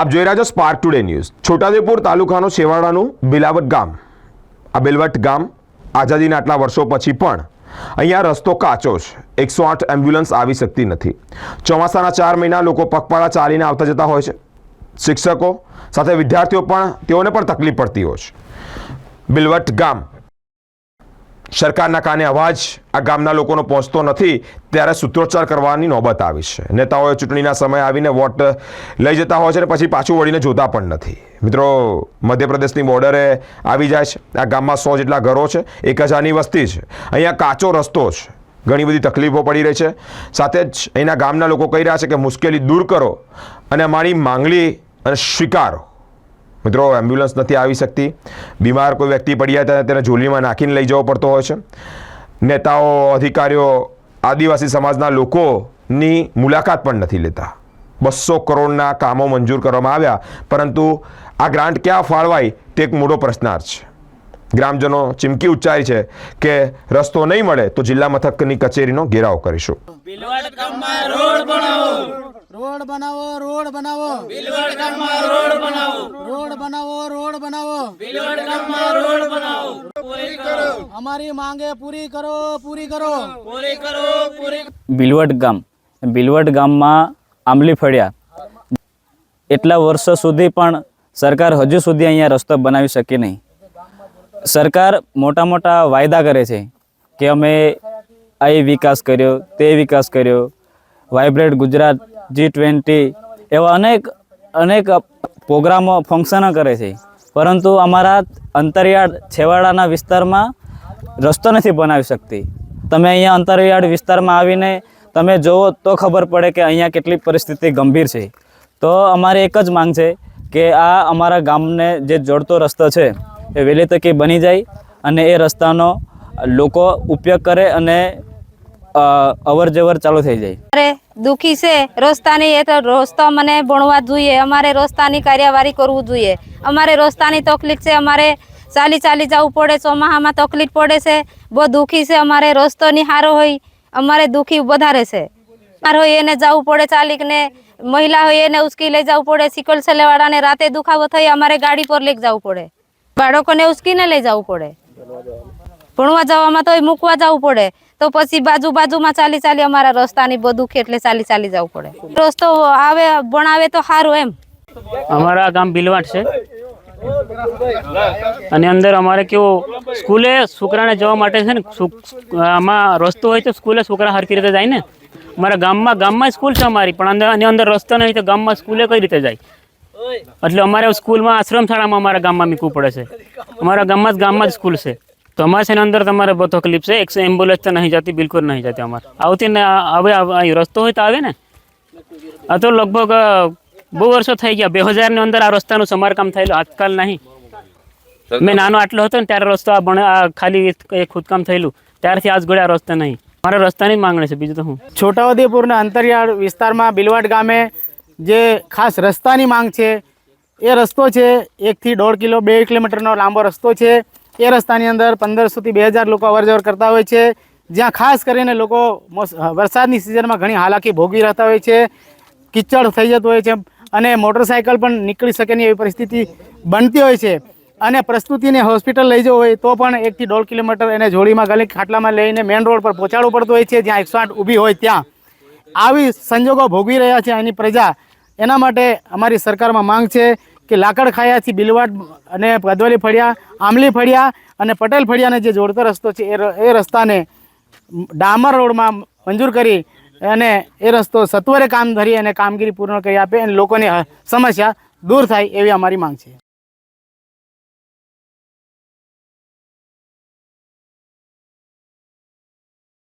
આપ જોઈ રહ્યા છો સ્પાર્ક ટુડે ન્યૂઝ છોટાદેપુર તાલુકાનું છેવાડાનું બિલાવટ ગામ. આ બિલવટ ગામ આઝાદીના આટલા વર્ષો પછી પણ અહીંયા રસ્તો કાચો છે. એકસો આઠ એમ્બ્યુલન્સ આવી શકતી નથી. ચોમાસાના ચાર મહિના લોકો પગપાળા ચાલીને આવતા જતા હોય છે. શિક્ષકો સાથે વિદ્યાર્થીઓ પણ તેઓને પણ તકલીફ પડતી હોય છે. બિલવટ ગામ સરકારના કાને અવાજ આ ગામના લોકોનો પહોંચતો નથી, ત્યારે સૂત્રોચ્ચાર કરવાની નોબત આવી છે. નેતાઓએ ચૂંટણીના સમયે આવીને વોટ લઈ જતા હોય છે અને પછી પાછું વળીને જોતા પણ નથી. મિત્રો, મધ્યપ્રદેશની બોર્ડરે આવી જાય છે. આ ગામમાં સો જેટલા ઘરો છે, એક હજારની વસ્તી છે. અહીંયા કાચો રસ્તો છે. ઘણી બધી તકલીફો પડી રહી છે. સાથે જ અહીંના ગામના લોકો કહી રહ્યા છે કે મુશ્કેલી દૂર કરો અને અમારી માંગણી અને સ્વીકારો. મિત્રો એમ્બ્યુલન્સ નથી આવી શકતી. બીમાર કોઈ વ્યક્તિ પડ્યા ત્યારે તેને ઝોલીમાં નાખીને લઈ જવો પડતો હોય છે. નેતાઓ, અધિકારીઓ, આદિવાસી સમાજના લોકોની મુલાકાત પણ નથી લેતા. બસો કરોડના કામો મંજૂર કરવામાં આવ્યા, પરંતુ આ ગ્રાન્ટ ક્યાં ફાળવાય તે એક મોટો પ્રશ્નાર્થ છે. ગ્રામજનો ચીમકી ઉચ્ચારી છે કે રસ્તો નહીં મળે તો જિલ્લા મથકની કચેરીનો ઘેરાવ કરીશું. રોડ બનાવો રોડ બનાવો. રોડ બનાવો રોડ બનાવો. રોડ બનાવો રોડ બનાવો. બિલવાડ ગામમાં રોડ બનાવો. પૂરી કરો. અમારી માંગે પૂરી કરો પૂરી કરો. પૂરી કરો પૂરી બિલવટ ગામ. બિલવટ ગામમાં આંબલી ફળ્યા. એટલા વર્ષો સુધી પણ સરકાર હજુ સુધી અહીંયા રસ્તો બનાવી શકી નહીં. સરકાર મોટા મોટા વાયદા કરે છે કે અમે આ વિકાસ કર્યો તે વિકાસ કર્યો. વાઇબ્રેટ ગુજરાત જી ટ્વેન્ટી એવા અનેક અનેક પ્રોગ્રામો ફંક્શનો કરે છે. પરંતુ અમારા અંતરિયાળ છેવાડાના વિસ્તારમાં રસ્તો નથી બનાવી શકતી. તમે અહીંયા અંતરિયાળ વિસ્તારમાં આવીને તમે જુઓ તો ખબર પડે કે અહીંયા કેટલી પરિસ્થિતિ ગંભીર છે. તો અમારે એક જ માંગ છે કે આ અમારા ગામને જે જોડતો રસ્તો છે એ વહેલી તકે બની જાય અને એ રસ્તાનો લોકો ઉપયોગ કરે અને અવર જવર ચાલુ થઈ જાય. દુખી છે રસ્તાની એ તો રસ્તો મને ભણવા જોઈએ. અમારે રસ્તાની કાર્યવાહી કરવું જોઈએ. અમારે રસ્તાની તકલીફ છે, અમારે ચાલી ચાલી જવું પડે ચોમાસામાં તકલીફ પડે છે. બહુ દુખી છે, અમારે રસ્તો ની સારો હોય, અમારે દુખી વધારે છે. બીમાર હોય એને જવું પડે, ચાલીકને. મહિલા હોય એને ઉચકી લઈ જવું પડે, સિકલ છેલેવાળાને રાતે દુખાવો થઈ અમારે ગાડી પર લઈ જવું પડે. બાળકોને ઉચકીને લઈ જવું પડે. ભણવા જવામાં તો મૂકવા જવું પડે. તો પછી બાજુ બાજુમાં ચાલી ચાલી અમારા રસ્તાની બધું એટલે ચાલી ચાલી જવું પડે. રસ્તો આવે, ભણાવે તો સારું એમ. અમારા ગામ બિલવાટ છે. અને અંદર અમારે કેવું સ્કૂલે છોકરાને જવા માટે છે ને આમાં રસ્તો હોય તો સ્કૂલે છોકરા સરખી રીતે જાય ને. અમારા ગામમાં ગામમાં સ્કૂલ છે અમારી, પણ અંદર આની અંદર રસ્તો નહીં તો ગામમાં સ્કૂલે કઈ રીતે જાય? એટલે અમારે સ્કૂલમાં આશ્રમ શાળામાં અમારા ગામમાં મૂકવું પડે છે. અમારા ગામમાં જ ગામમાં જ સ્કૂલ છે. તો અમારે છે અંદર તમારે બધો ક્લિપ છે. એક એમ્બ્યુલન્સ તો નહીં જતી, બિલકુલ નહીં જતી અમારે. આવતી ને હવે રસ્તો હોય તો આવે ને? આ તો લગભગ બહુ વર્ષો થઈ ગયા. બે હજારની અંદર આ રસ્તાનું સમારકામ થયેલું, આજકાલ નહીં. મેં નાનો આટલો હતો ને, ત્યારે રસ્તો આ બને આ ખાલી ખોદકામ થયેલું. ત્યારથી આજ આ રસ્તો નહીં. મારે રસ્તાની માંગણી છે, બીજું તો હું. છોટાઉદેપુરના અંતરિયાળ વિસ્તારમાં બિલવાડ ગામે જે ખાસ રસ્તાની માંગ છે, એ રસ્તો છે, એકથી દોઢ કિલો, બે કિલોમીટરનો લાંબો રસ્તો છે. એ રસ્તાની અંદર પંદરસોથી બે હજાર લોકો અવરજવર કરતા હોય છે. જ્યાં ખાસ કરીને લોકો વરસાદની સિઝનમાં ઘણી હાલાકી ભોગવી રહેતા હોય છે. કિચડ થઈ જતું હોય છે અને મોટરસાયકલ પણ નીકળી શકે નહીં એવી પરિસ્થિતિ બનતી હોય છે. અને પ્રસ્તુતિને હોસ્પિટલ લઈ જવું હોય તો પણ એકથી દોઢ કિલોમીટર એને જોડીમાં ગલી ખાટલામાં લઈને મેઇન રોડ પર પહોંચાડવું પડતું હોય છે. જ્યાં એકસો આઠ ઊભી હોય ત્યાં. આવી સંજોગો ભોગવી રહ્યા છે એની પ્રજા. એના માટે અમારી સરકારમાં માંગ છે. કે લાકડ ખાયાથી બિલવાડ અને ગદવલી ફળિયા આમલી ફળિયા અને પટેલ ફળિયાને જે જોડતો રસ્તો છે, એ એ રસ્તાને ડામર રોડમાં મંજૂર કરી અને એ રસ્તો સત્વરે કામ ધરી અને કામગીરી પૂર્ણ કરી આપે અને લોકોની સમસ્યા દૂર થાય એવી અમારી માંગ છે.